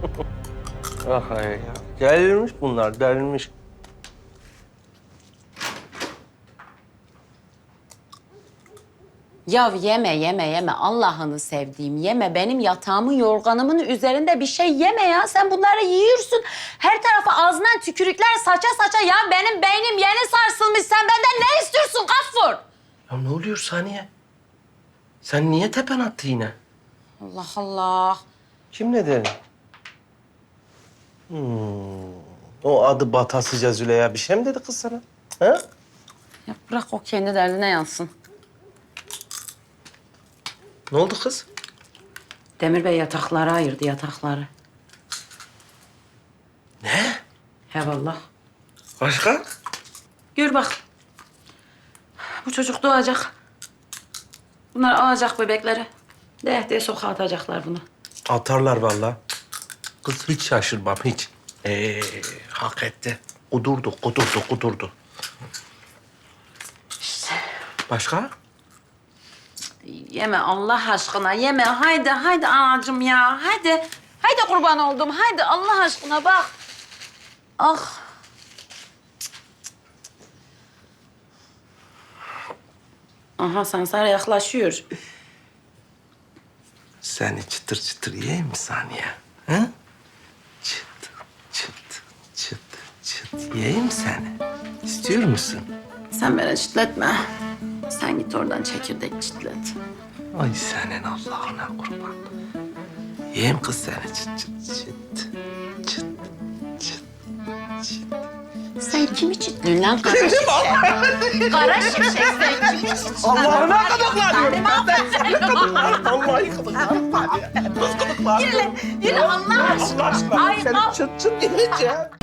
ah ay ya. Delirmiş bunlar, delirmiş. Ya yeme yeme yeme Allah'ını sevdiğim yeme. Benim yatağımın yorganımın üzerinde bir şey yeme ya. Sen bunları yiyorsun. Her tarafa ağzından tükürükler saça saça. Ya benim beynim yeni sarsılmış. Sen benden ne istiyorsun Gaffur? Ya ne oluyor Saniye? Sen niye tepen attı yine? Allah Allah. Kim ne dedi? Hmm. O adı Batasıca Züleyha bir şey mi dedi kız sana? Ha? Ya bırak o kendi derdine yansın. Ne oldu kız? Demir Bey yatakları ayırdı yatakları. Ne? He vallah. Başka? Gör bak. Bu çocuk doğacak. Bunlar alacak bebekleri. De de sokağa atacaklar bunu. Atarlar vallahi. Kız hiç şaşırmam hiç. Ee, hak etti. Kudurdu, kudurdu, kudurdu. Başka? Yeme Allah aşkına yeme. Haydi haydi anacığım ya. Haydi. Haydi kurban oldum. Haydi Allah aşkına bak. Ah. Aha Sansar yaklaşıyor. Seni çıtır çıtır yiyeyim mi saniye? Ha? Çıt, çıt, çıt, çıt. Yiyeyim seni? İstiyor musun? Sen beni çitletme. Sen git oradan çekirdek çitlet. Ay senin Allah'ına kurban. Yiyeyim kız seni çıt çıt çıt. Çıt, çıt, çıt. Sen kimi çitliyorsun lan kara şimşek? kara şimşek sen kimi çitliyorsun? Allah'ına kadaklanıyorum ben seni kadaklarım. Vallahi kadaklarım. Kız kadaklarım. Yürü, yürü Allah aşkına. Allah aşkına Ay, seni çıt çıt yiyeceğim.